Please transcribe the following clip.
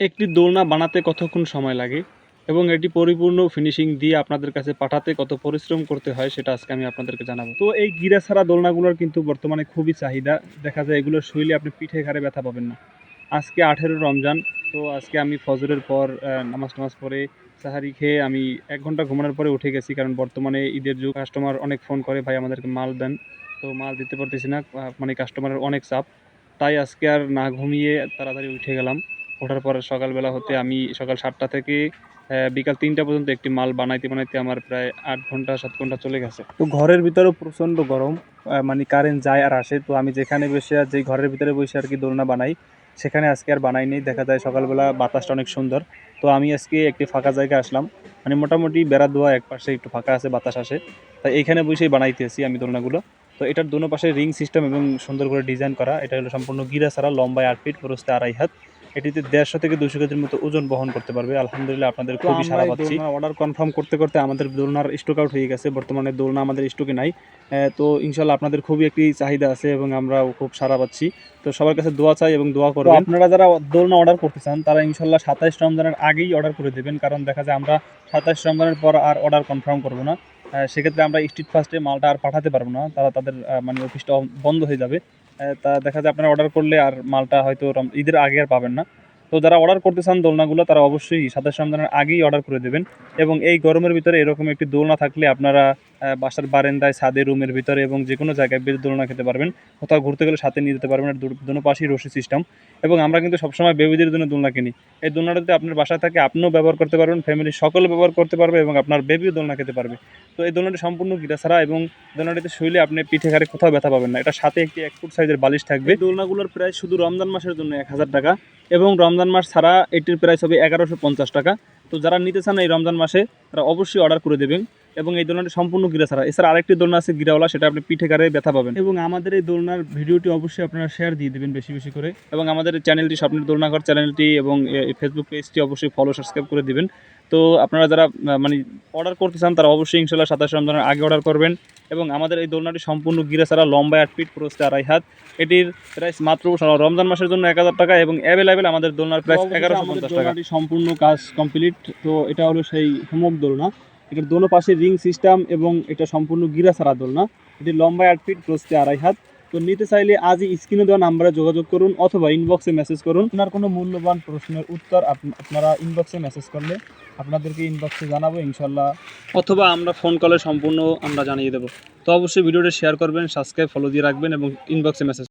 একটি দোলনা বানাতে কতক্ষণ সময় লাগে এবং এটি পরিপূর্ণ ফিনিশিং দিয়ে আপনাদের কাছে পাঠাতে কত পরিশ্রম করতে হয় সেটা আজকে আমি আপনাদেরকে জানাব। তো এই গিরা ছাড়া দোলনাগুলোর কিন্তু বর্তমানে খুবই চাহিদা। দেখা যায় এগুলোর শৈলী আপনি পিঠে ঘাড়ে ব্যথা পাবেন না। আজকে আঠেরো রমজান, তো আজকে আমি ফজরের পর নামাজ টামাজ পরে সাহারি খেয়ে আমি এক ঘণ্টা ঘুমানোর পরে উঠে গেছি কারণ বর্তমানে ঈদের যুগ। কাস্টমার অনেক ফোন করে, ভাই, আমাদেরকে মাল দেন। তো মাল দিতে পারতেছি না মানে কাস্টমারের অনেক চাপ। তাই আজকে আর না ঘুমিয়ে তাড়াতাড়ি উঠে গেলাম। ওঠার পরে সকালবেলা হতে আমি সকাল সাতটা থেকে বিকাল তিনটা পর্যন্ত একটি মাল বানাইতে বানাইতে আমার প্রায় আট ঘণ্টা, সাত ঘণ্টা চলে গেছে। তো ঘরের ভিতরেও প্রচণ্ড গরম মানে কারেন্ট যায় আর আসে। তো আমি যেখানে বসে আর যেই ঘরের ভিতরে বসে আর কি দোলনা বানাই, সেখানে আজকে আর বানাই নেই। দেখা যায় সকালবেলা বাতাসটা অনেক সুন্দর। তো আমি আজকে একটি ফাঁকা জায়গায় আসলাম। মানে মোটামুটি বেড়া দেওয়া এক পাশে একটু ফাঁকা আছে, বাতাস আসে। তাই এইখানে বসেই বানাইতেছি আমি দোলনাগুলো। তো এটার দোনো পাশে রিং সিস্টেম এবং সুন্দর করে ডিজাইন করা। এটা হলো সম্পূর্ণ গিরা ছাড়া, লম্বায় আট ফিট প্রস্তে আড়াই হাত। এটিতে দেড়শো থেকে দুশো কেজির মতো ওজন বহন করতে পারবে। আলহামদুলিল্লাহ আপনাদের খুবই সারা পাচ্ছি। অর্ডার কনফার্ম করতে করতে আমাদের দোলনার স্টক আউট হয়ে গেছে। বর্তমানে দোলনা আমাদের স্টকে নাই। তো ইনশাল্লাহ আপনাদের খুবই একটি চাহিদা আছে এবং আমরাও খুব সারা পাচ্ছি। তো সবার কাছে দোয়া চাই এবং দোয়া করবেন। আপনারা যারা দোলনা অর্ডার করতে চান তারা ইনশাল্লাহ সাতাইশ রমজানের আগেই অর্ডার করে দেবেন। কারণ দেখা যায় আমরা সাতাইশ রমজানের পর আর অর্ডার কনফার্ম করব না। সেক্ষেত্রে আমরা স্ট্রিট ফার্স্টে মালটা আর পাঠাতে পারব না। তারা তাদের মানে অফিসটা বন্ধ হয়ে যাবে। তা দেখা যায় আপনারা অর্ডার করলে আর মালটা হয়তো ঈদের আগে আর পাবেন না। তো যারা অর্ডার করতে চান দোলনাগুলো, তারা অবশ্যই সাতাশ রমজানের আগেই অর্ডার করে দেবেন এবং এই গরমের ভিতরে এরকম একটি দোলনা থাকলে আপনারা বাসার বারেন্দায়, ছাদে, রুমের ভিতরে এবং যে কোনো জায়গায় বেশ দোলনা খেতে পারবেন। কোথাও ঘুরতে গেলে সাথে নিয়ে যেতে পারবেন। আর দুনো পাশেই রশি সিস্টেম এবং আমরা কিন্তু সবসময় বেবিদের জন্য দোলনা কিনি। এই দোলনাটাতে আপনার বাসা থাকে, আপনিও ব্যবহার করতে পারবেন ফ্যামিলি সকলে ব্যবহার করতে পারবে এবং আপনার বেবিও দোলনা খেতে পারবে। তো এই দোলনাটি সম্পূর্ণ গিরা ছাড়া এবং দোলনাটিতে শুইলে আপনি পিঠে ঘাড়ে কোথাও ব্যথা পাবেন না। এটা সাথে একটি এক ফুট সাইজের বালিশ থাকবে। দোলনাগুলোর প্রায় শুধু রমজান মাসের জন্য এক হাজার টাকা এবং রমজান মাস ছাড়া এটির প্রাইস হবে এগারোশো পঞ্চাশ টাকা। তো যারা নিতে চান এই রমজান মাসে, তারা অবশ্যই অর্ডার করে দেবেন। এবং এই দোলনাটি সম্পূর্ণ গিরা ছাড়া। এছাড়া আরেকটি দোলনা আছে গিরাওয়ালা সেটা আপনি পিঠে গাড়ে ব্যথা পাবেন। এবং আমাদের এই দোলনার ভিডিওটি অবশ্যই আপনারা শেয়ার দিয়ে দেবেন বেশি বেশি করে। এবং আমাদের চ্যানেলটি স্বপ্নের দোলনাঘর চ্যানেলটি এবং এই ফেসবুক পেজটি অবশ্যই ফলো সাবস্ক্রাইব করে দিবেন। তো আপনারা যারা মানে অর্ডার করতে চান তারা অবশ্যই ইনশাল্লাহ সাতাশ রমজানের আগে অর্ডার করবেন। এবং আমাদের এই দোলনাটি সম্পূর্ণ গিরা ছাড়া লম্বায় আট ফিট প্রস্তে আড়াই হাত। এটির প্রাইস মাত্র রমজান মাসের জন্য এক হাজার টাকা এবং অ্যাভেলেবেল আমাদের দোলনার প্রাইস এগারোশো পঞ্চাশ টাকা। সম্পূর্ণ কাজ কমপ্লিট তো এটা হলো সেই হোমক দোলনা। এটার দোনো পাশে রিং সিস্টেম এবং এটা সম্পূর্ণ গিরা ছাড়া দোলনা এটি লম্বা আট ফিট প্রস্তে আড়াই হাত। তো নিতে চাইলে আজই স্ক্রিনে দেওয়া নাম্বারে যোগাযোগ করুন অথবা ইনবক্সে মেসেজ করুন। আপনার কোনো মূল্যবান প্রশ্নের উত্তর আপ- আপনারা ইনবক্সে মেসেজ করলে আপনাদেরকে ইনবক্সে জানাব ইনশাল্লাহ। অথবা আমরা ফোন কলে সম্পূর্ণ আমরা জানিয়ে দেবো। তো অবশ্যই ভিডিওটা শেয়ার করবেন সাবস্ক্রাইব ফলো দিয়ে রাখবেন এবং ইনবক্সে মেসেজ